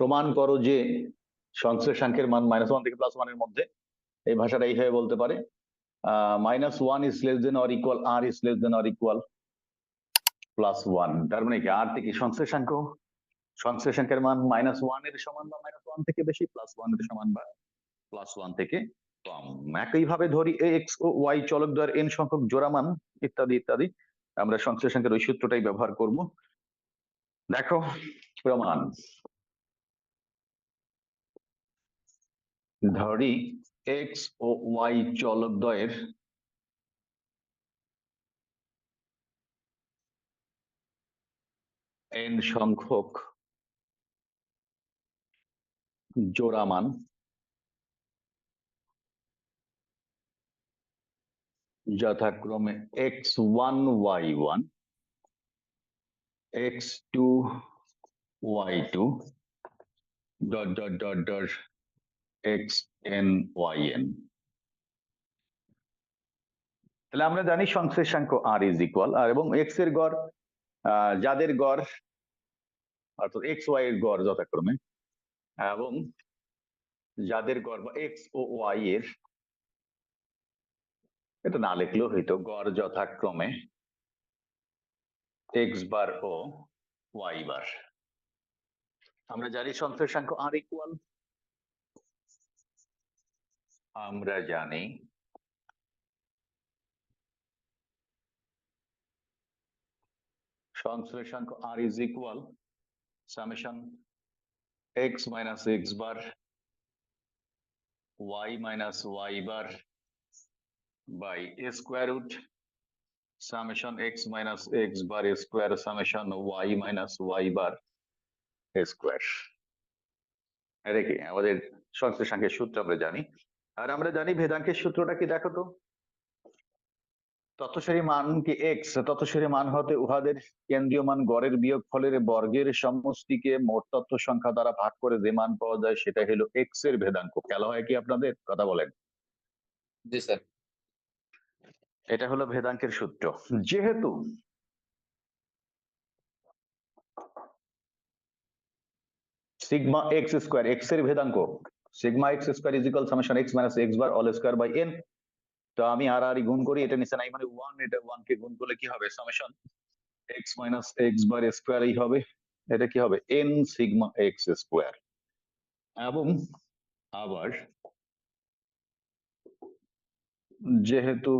প্রমাণ করো যে সংশ্লেষাঙ্কের মান মাইনাস ওয়ান থেকে প্লাস ওয়ানের মধ্যে। এই ভাষাটা এইভাবে বলতে পারে minus one is less than or equal R is less than or equal plus one তার মানে কি? আর থেকে সংশ্লেষাঙ্ক সংশ্লেষাঙ্কের মান মাইনাস ওয়ানের সমান বা মাইনাস ওয়ান থেকে বেশি প্লাস ওয়ানের সমান বা প্লাস ওয়ান থেকে কম। একইভাবে ধরি এক্স ও ওয়াই চলক দ্বয়ের এন সংখ্যক জোড়া মান, ইত্যাদি ইত্যাদি। আমরা সংশ্লেষাঙ্কের ওই সূত্রটাই ব্যবহার করব। দেখো, প্রমাণ। ধরি এক্স ও ওয়াই চলক দ্বয়ের এন সংখ্যক জোড়া মান, যথাক্রমে X one Y one X two Y two dot dot dot dot X N Y N তাহলে আমরা জানি সংশ্লেষাঙ্ক আর ইজ ইকুয়াল আর এবং এক্সের গড় যাদের গড়, অর্থাৎ এক্স ওয়াই এর গড় যথাক্রমে, এবং যাদের গড় বা এক্স ও ওয়াই এর, এটা না লিখলেও হইতো, গড় যথাক্রমে এক্স বার ও ওয়াই বার। আমরা জানি সংশ্লেষাঙ্ক আর ইকুয়াল আমরা জানি সংশ্লেষাঙ্ক R is equal summation X minus X bar Y minus Y bar root, summation x minus x bar a square, summation y minus y bar a square. এটা কি? আমাদের সংশ্লেষাঙ্কের সূত্র আমরা জানি। আর আমরা জানি ভেদাঙ্কের সূত্রটা কি দেখো তো? তথ্যসারি মান কি এক্স তথ্যসারি মান হতে উহাদের কেন্দ্রীয় মান গড়ের বিয়োগ ফলের বর্গের সমষ্টিকে মোট তথ্য সংখ্যা দ্বারা ভাগ করে যে মান পাওয়া যায় সেটা হলো এক্সের ভেদাঙ্ক খেলা হয় কি আপনাদের? কথা বলেন। জি স্যার। এটা হলো ভেদাঙ্কের সূত্র। যেহেতু সিগমা এক্স স্কোয়ার এক্সের ভেদাঙ্ক sigma X square is equal summation X minus X bar all square by N তো আমি আর আর গুণ করি, এটা নিচে নাই মানে ওয়ান এটা ওয়ান কে গুণ করলে কি হবে? Summation X minus X bar স্কোয়ারই হবে। এটা কি হবে? এন সিগমা এক্স স্কোয়ার এবং আবার যেহেতু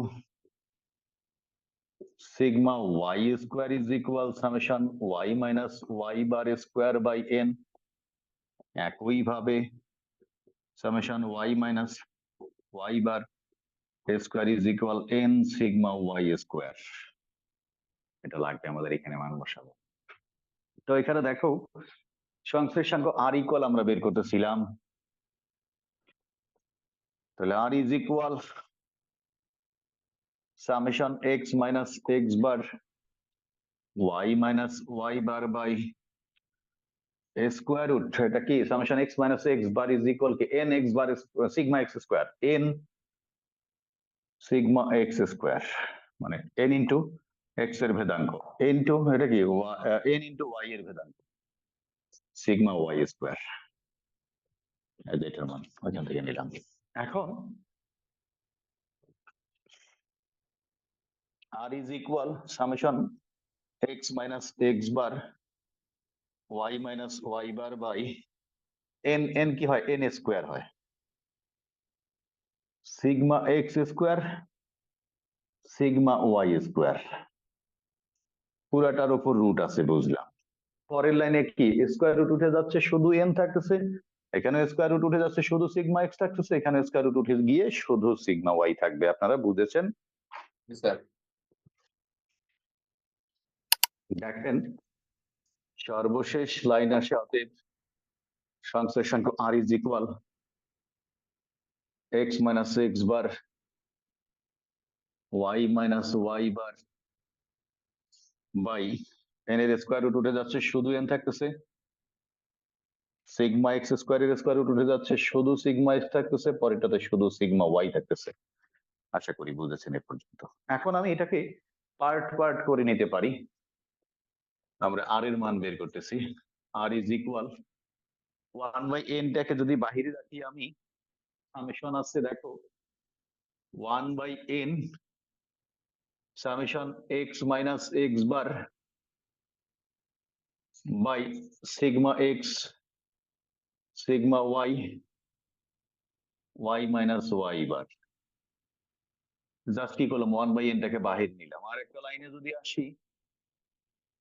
sigma y square is equal summation y minus y bar square by n, একইভাবে summation y minus y bar square is equal n sigma y square এটা লাগবে আমাদের এখানে মান বসাবো তো এখানে দেখো সংশ্লেষাঙ্ক আর ইকুয়াল আমরা বের করতেছিলাম তাহলে R is equal summation x minus x bar y minus y bar by square root, এটা কি? Summation X minus X bar is equal কি? N X bar sigma X square. N sigma X square মানে N into এক্সের ভেদাঙ্ক। N two, এটা কি? N into Y এর ভেদাঙ্ক। সিগমা ওয়াই স্কোয়ার এটার মান, ওইখান থেকে নিলাম। এখন R is equal summation X minus X bar y minus y bar by n n কি হয়? N স্কোয়ার হয়। Sigma X square sigma Y square পুরাটার উপর রুট আছে বুঝলাম। পরের লাইনে কি? স্কোয়ার রুট উঠে যাচ্ছে শুধু এন থাকতেছে। এখানে স্কোয়ার রুট উঠে যাচ্ছে শুধু সিগমা এক্স থাকতেছে। এখানে স্কোয়ার রুট উঠে গিয়ে শুধু সিগমা ওয়াই থাকবে। আপনারা বুঝেছেন? স্যার দেখেন সর্বশেষ লাইন আসে অতএব সংশ্লেষাঙ্ক R is equal, X minus X bar, Y minus Y bar by N এর স্কোয়ার রুট উঠে যাচ্ছে, শুধু এন থাকতেছে। সিগমা এক্স স্কোয়ারের স্কোয়ার রুট উঠে যাচ্ছে, শুধু সিগমা এক্স থাকতেছে, পরেরটাতে শুধু সিগমা ওয়াই থাকতেছে। আশা করি বুঝেছেন এ পর্যন্ত। এখন আমি এটাকে পার্ট পার্ট করে নিতে পারি। আমরা আর এর মান বের করতেছি। R is equal one by N এনটাকে যদি বাহিরে রাখি আমি সামেশন আসছে দেখো। One by N summation X minus X bar by sigma X sigma Y Y minus Y bar just কি করলাম? ওয়ান বাই এনটাকে বাহির নিলাম। আর একটা লাইনে যদি আসি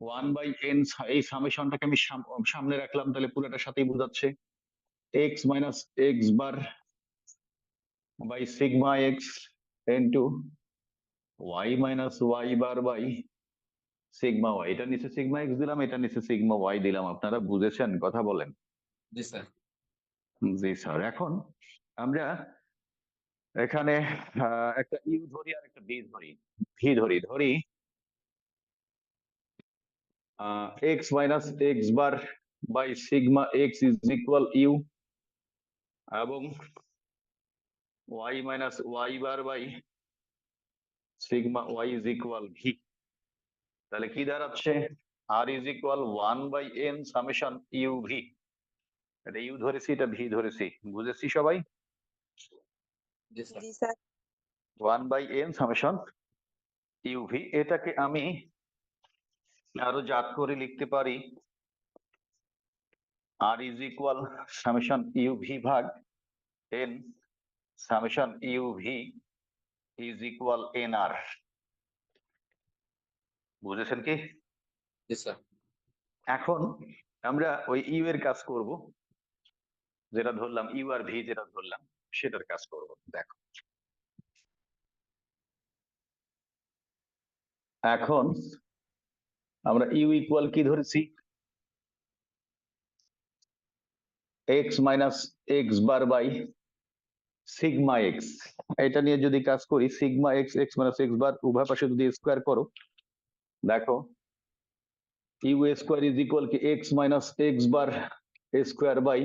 ওয়ান বাই এন এই সামেশনটাকে আমি সাম- সামনে রাখলাম তাহলে পুরোটার সাথেই বোঝাচ্ছে। X minus X bar by sigma X into Y minus Y bar by sigma Y এটা নিচে সিগমা এক্স দিলাম এটা নিচে সিগমা ওয়াই দিলাম। আপনারা বুঝেছেন কথা বলেন। জি স্যার। জি স্যার। এখন আমরা এখানে আহ, একটা ইউ ধরি আর একটা বি ধরি। ভি ধরি। ধরি X minus X bar by sigma X is equal U এবং Y minus Y bar by sigma Y is equal V তাহলে কি দাঁড়াচ্ছে? R is equal one by N summation U V এটা you ধরেছি এটা V ধরেছি। বুঝেছি সবাই? One by N summation U V এটাকে আমি আরও জাত করে লিখতে পারি। R is equal summation U V ভাগ N summation U V is equal N R বুঝেছেন কি? এখন আমরা ওই ইউ এর কাজ করব। যেটা ধরলাম ইউ আর ভি যেটা ধরলাম সেটার কাজ করব। দেখো। এখন আমরা ইউ ইকুয়াল কি ধরেছি? X minus X bar by sigma X এটা নিয়ে যদি কাজ করি sigma X X minus X bar উভয় পাশে যদি স্কোয়ার করো, দেখো ইউ স্কোয়ার ইজ ইকুয়াল কি X minus X bar square by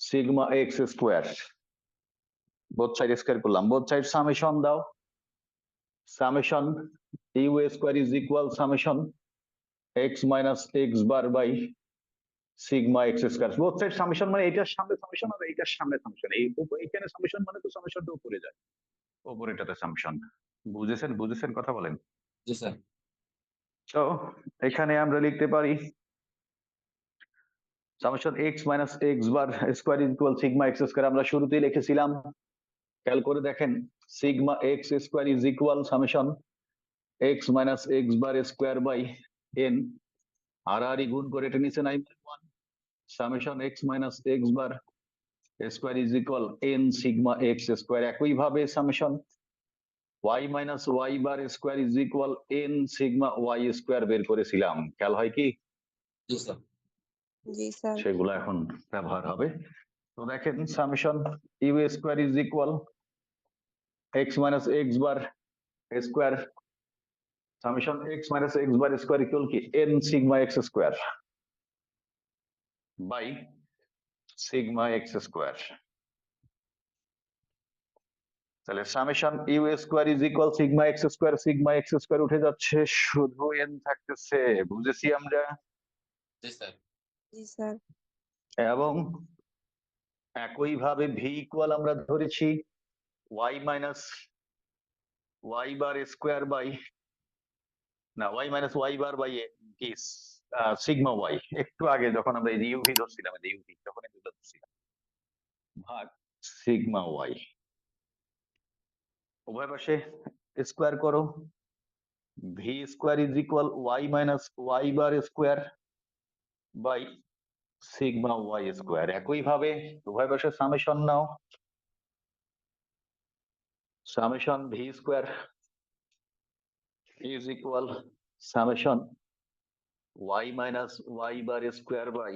sigma X square both side square করলাম। বোথ সাইড সামেশন দাও। Summation U square is equal summation X minus X bar by sigma X square both side summation মানে এইটার সামনে summation আর এইটার সামনে summation এই উপ- summation মানে তো সামেশনটা উপরে যায়। ওপরেটাতে সামেশন বুঝেছেন? বুঝেছেন কথা বলেন? জি স্যার। তো এখানে আমরা লিখতে পারি summation X minus X bar square equal sigma X square আমরা শুরুতেই লিখেছিলাম। খেয়াল করে দেখেন sigma X square is equal summation X minus X bar square by N আর আর গুণ করে এটা নিচে নাই one summation X minus X bar square is equal N sigma X square একই ভাবে summation Y minus Y bar square is equal N sigma Y square বের করেছিলাম খেয়াল হয় কি? জি স্যার। সেগুলো এখন ব্যবহার হবে। তো দেখেন summation U square is equal X minus X bar square summation X minus X bar square equal কি? N sigma X square by sigma X square তাহলে summation U square is equal sigma X square sigma X square উঠে যাচ্ছে শুধু N থাকতেছে। বুঝেছি আমরা? জি sir. জি স্যার। এবং একইভাবে ভি ইকুয়াল আমরা ধরেছি Y minus Y bar square by না Y minus Y bar by কি সিগমা ওয়াই একটু আগে যখন আমরা এই ইউভি ধরছিলাম, এই ইউভি এই দুটো ধরছিলাম। ভাগ সিগমা ওয়াই উভয় পাশে স্কোয়ার করো। V square is equal y minus y bar square by sigma y square একইভাবে উভয় পাশে summation now. Summation v square is equal summation y minus y bar square by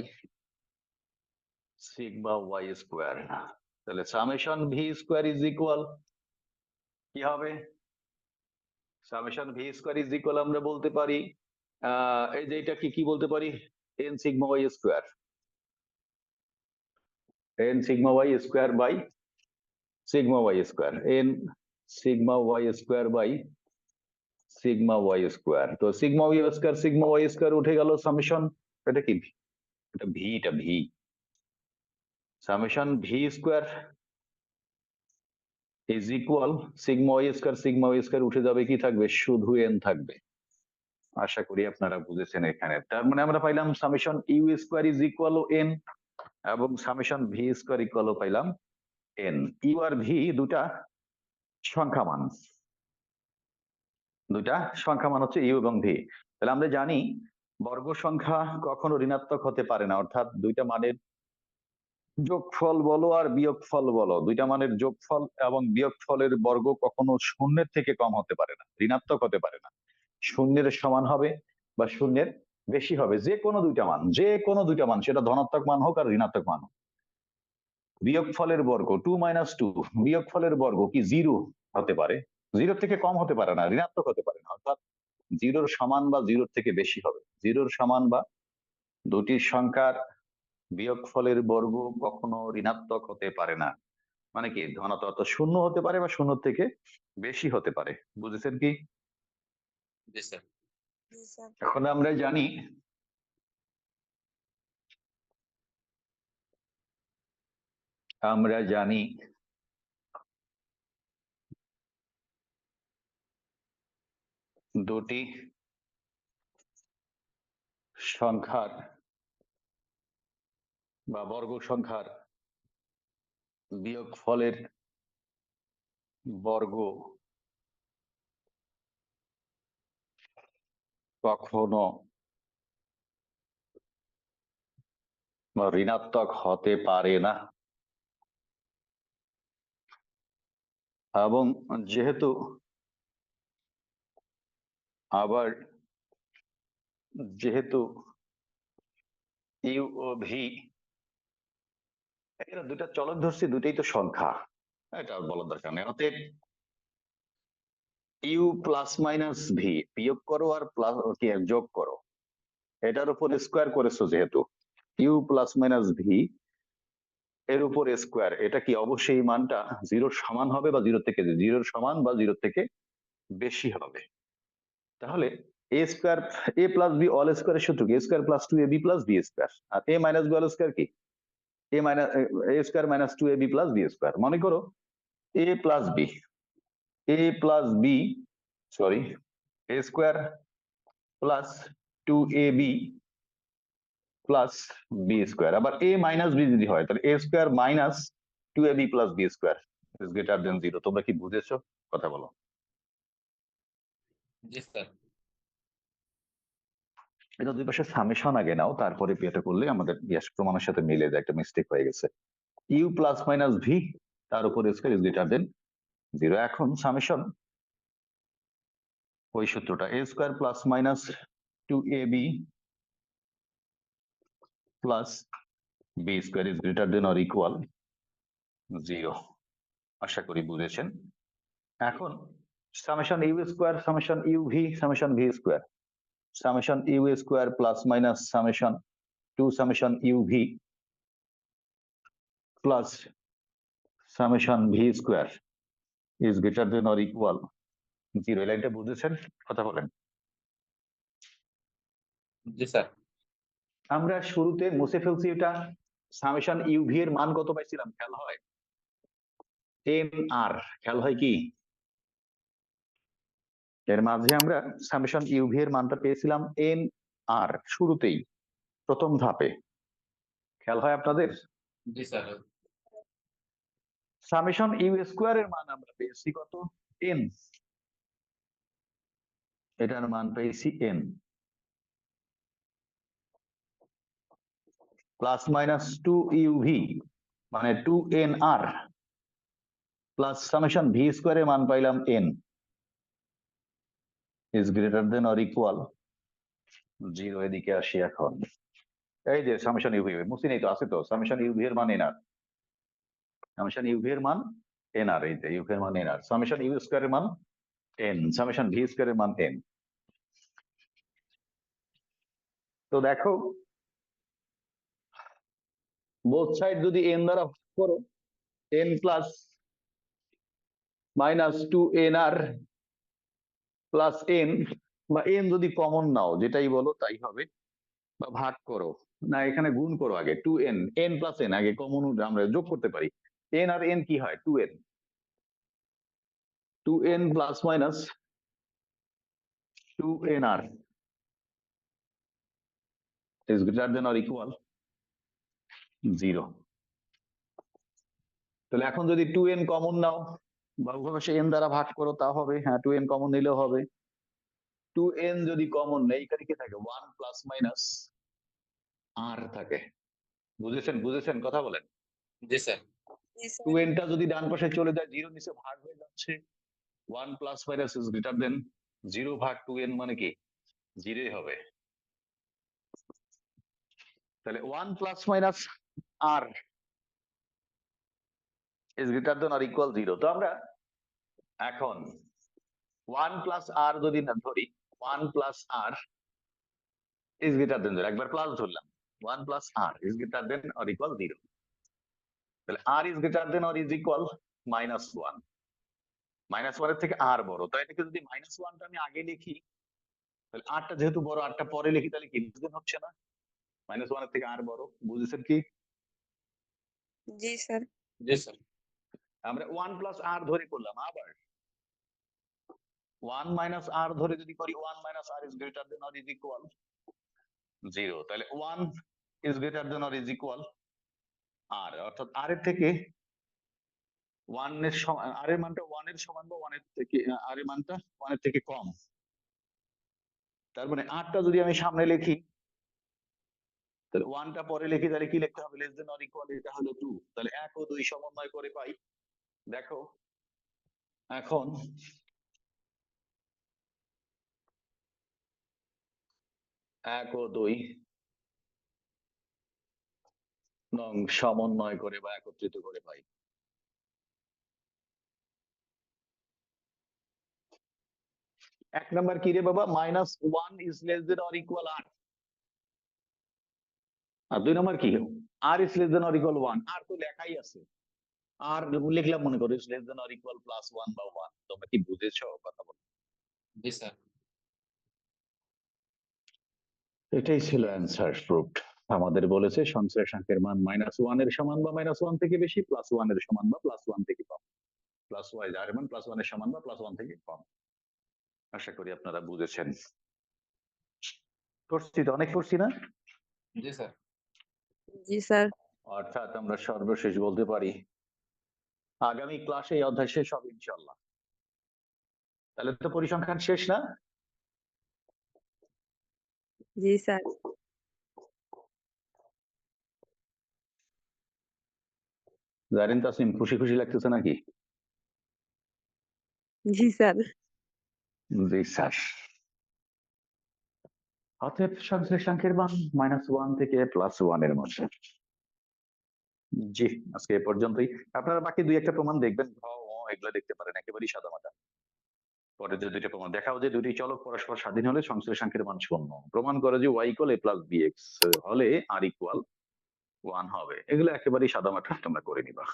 sigma y square তাহলে summation v square is equal কি হবে? Summation v square is equal আমরা বলতে পারি এই যে এটা কি কি বলতে পারি? N sigma y square n sigma y square by sigma y square n sigma y square by sigma y square তো sigma y square, sigma y square উঠে গেল সামেশন এটা কি এটা ভি এটা v summation v square is equal sigma y square sigma y square উঠে যাবে কি থাকবে? শুধু এন থাকবে। আশা করি আপনারা বুঝেছেন এখানে। তার মানে আমরা পাইলাম summation u square is equal n এবং সামেশন ভি স্কোয়ার ইকুয়াল পাইলাম এন ইউ আর ভি দুটা সংখ্যা মান। দুটা সংখ্যা মান হচ্ছে ইউ এবং ভি তাহলে আমরা জানি বর্গ সংখ্যা কখনো ঋণাত্মক হতে পারে না, অর্থাৎ দুইটা মানের যোগফল বলো আর বিয়োগফল বলো। দুইটা মানের যোগফল এবং বিয়োগফলের বর্গ কখনো শূন্যের থেকে কম হতে পারে না, ঋণাত্মক হতে পারে না। শূন্যের সমান হবে বা শূন্যের বেশি হবে, যে কোনো দুইটা মান, যে কোনো দুইটা মান, সেটা ধনাত্মক মান হোক আর ঋণাত্মক মান হোক। বিয়োগফলের বর্গ টু মাইনাস টু বিয়োগফলের বর্গ কি জিরো হতে পারে? জিরো থেকে কম হতে পারে না ঋণাত্মক হতে পারে না। অর্থাৎ জিরোর সমান বা জিরোর থেকে বেশি হবে। জিরোর সমান বা দুটি সংখ্যার বিয়োগফলের বর্গ কখনো ঋণাত্মক হতে পারে না। মানে কি? ধনাত্মক শূন্য হতে পারে বা শূন্য থেকে বেশি হতে পারে। বুঝেছেন কি? জি স্যার। জি স্যার। এখন আমরা জানি আমরা জানি দুটি সংখ্যার বা বর্গ সংখ্যার বিয়োগ ফলের বর্গ কখনো ঋণাত্মক হতে পারে না। এবং যেহেতু আবার যেহেতু ইউ ও ভি এরা দুটা চলক ধরছি দুটাই তো সংখ্যা। এটা বলার দরকার নেই। অতএব ইউ প্লাস মাইনাস ভি বিয়োগ করো আর প্লাস কি, যোগ করো। এটার উপর স্কোয়ার করেছ যেহেতু। ইউ প্লাস মাইনাস ভি এর উপর স্কোয়ার এটা কি অবশ্যই মানটা জিরোর সমান হবে বা জিরো থেকে জিরোর সমান বা জিরো থেকে বেশি হবে? তাহলে a square a plus b all স্কোয়ারের সূত্র কি a square plus two a b plus b square R a minus b all square কি? A minus a square minus two a b plus b square মনে করো a plus b a plus b sorry a square plus two a b plus b square আবার a minus b যদি হয়, তাহলে a square minus two a b plus b square is greater than zero তোমরা কি বুঝেছ? কথা বলো। এটা দুই পাশে সামেশন আগে নাও, তারপরে বিয়েটা করলে আমাদের ইয়াস প্রমাণের সাথে মিলে যায় একটা মিস্টেক হয়ে গেছে। ইউ প্লাস মাইনাস ভি তার উপর square is greater than zero এখন সামেশন ওই সূত্রটা a square plus minus two a b plus b square is greater than or equal zero আশা করি বুঝেছেন। এখন summation u square summation u v summation v square summation u square plus minus summation 2 summation uv plus summation v square is greater than or equal. Zero এই লাইনটা বুঝেছেন? কথা বলেন। জি sir. আমরা শুরুতে মুছে ফেলছি এটা। সামেশন ইউভি এর মান কত পাইছিলাম? খেয়াল হয়? এন আর খেয়াল হয় কি? এর মাঝে আমরা সামেশন ইউভি এর মানটা পেয়েছিলাম এন আর শুরুতেই প্রথম ধাপে। খেয়াল হয় আপনাদের? জি স্যার। সামেশন ইউ স্কোয়ার এর মান আমরা পেয়েছি কত? এন এটার মান পেয়েছি n plus minus two u v মানে two n r plus summation v square এর মান পাইলাম n is greater than or equal zero এদিকে আসি এখন। এই যে সামেশন ইউভি মুসি নেই তো, আছে তো। সামেশন ইউভি এর মান এন আর সামেশন ইউভি এর মান এন আর এই যে ইউভি মান এন আর সামেশন ইউ স্কোয়ার এর মান এন, সামেশন ভি স্কোয়ার এর মান এন। তো দেখো বোথ সাইড যদি এন দ্বারা ভাগ করো, n plus minus two n r plus n বা এন যদি কমন নাও, যেটাই বলো তাই হবে। বা ভাগ করো। না, এখানে গুণ করো আগে two n n plus n আগে কমন আমরা যোগ করতে পারি। এন আর এন কি হয়? Two n two n plus minus two n r is greater than or equal তাহলে এখন যদি টু এন কমন নাও বা উভয়পাশে এন দ্বারা ভাগ করো তা হবে হ্যাঁ টু এন কমন নিলেও হবে। টু এন যদি কমন নেই এখানে কি থাকে ওয়ান প্লাস মাইনাস আর থাকে। বুঝেছেন? বুঝেছেন? কথা বলেন। জি স্যার। জি স্যার। টু এনটা যদি ডান পাশে চলে যায় জিরো নিচে ভাগ হয়ে যাচ্ছে। One plus minus is greater than zero ভাগ টু এন মানে কি? জিরোই হবে। তাহলে one plus minus r is greater than or equal zero তো আমরা এখন ওয়ান প্লাস আর যদি না ধরি one plus r is greater than একবার প্লাস ধরলাম one plus r is greater than or equal zero তাহলে r is greater than or is equal minus one minus ওয়ানের থেকে আর বড়। তো এটাকে যদি মাইনাস ওয়ানটা আমি আগে লিখি তাহলে আরটা যেহেতু বড় আরটা পরে লিখি তাহলে কি বুঝতে হচ্ছে না? মাইনাস ওয়ানের থেকে আর বড়। বুঝেছেন কি? জি স্যার। জি স্যার। আমরা ওয়ান প্লাস আর ধরে করলাম আবার। ওয়ান মাইনাস আর ধরে যদি করি one minus r is greater than or is equal zero তাহলে one is greater than or is equal r অর্থাৎ আর এর থেকে ওয়ানের সমান আর এর মানটা ওয়ানের সমান বা ওয়ানের থেকে আর এর মানটা ওয়ানের থেকে কম। তার মানে আটটা যদি আমি সামনে লিখি, তাহলে ওয়ানটা পরে লিখি, তাহলে কি লিখতে হবে? লেস দেন অর ইকুয়াল এটা হলো টু তাহলে এক ও দুই সমন্বয় করে পাই। দেখো। এখন এক ও দুই নং সমন্বয় করে বা একত্রিত করে পাই। এক নাম্বার কি রে বাবা? Minus one is less than or equal r. আর দুই নাম্বার কি? R is less than or equal one. R তো লেখাই আছে। আর লিখলাম মনে করো less than or equal plus one বা ওয়ান তোমরা কি বুঝেছ কথা বলো? জি স্যার। এটাই ছিল অ্যান্সার প্রুফড আমাদের বলেছে সংশ্লেষ সংখ্যার মান মাইনাস ওয়ানের সমান বা মাইনাস ওয়ান থেকে বেশি প্লাস ওয়ানের সমান বা প্লাস ওয়ান থেকে কম। প্লাস ওয়াই যার মান প্লাস ওয়ানের সমান বা প্লাস ওয়ান থেকে কম। আশা করি আপনারা বুঝেছেন। করছি তো অনেক করছি না? জি স্যার। জি স্যার। অর্থাৎ আমরা সর্বশেষ বলতে পারি আগামী ক্লাসে এই অধ্যায় শেষ হবে ইনশাল্লাহ তাহলে তো পরিসংখ্যান শেষ না? জি স্যার। জারিন তাসিম খুশি খুশি লাগতেছে নাকি? জি স্যার। জি স্যার। অতএব সংশ্লেষ সংখ্যার মান মাইনাস ওয়ান থেকে প্লাস ওয়ানের মধ্যে। জি আজকে এ পর্যন্তই। আপনারা বাকি দুই একটা প্রমাণ দেখবেন। ঘ, ও এগুলো দেখতে পারেন। একেবারেই সাদামাটা পরে যে দুইটা প্রমাণ দেখাও যে দুটি চলক পরস্পর স্বাধীন হলে সংশ্লিষ্ট সংখ্যার মান শূন্য। প্রমাণ করে যে y equal a plus b x হলে আর ইকুয়াল ওয়ান হবে। এগুলো একেবারেই সাদামাটা তোমরা করে নিবা।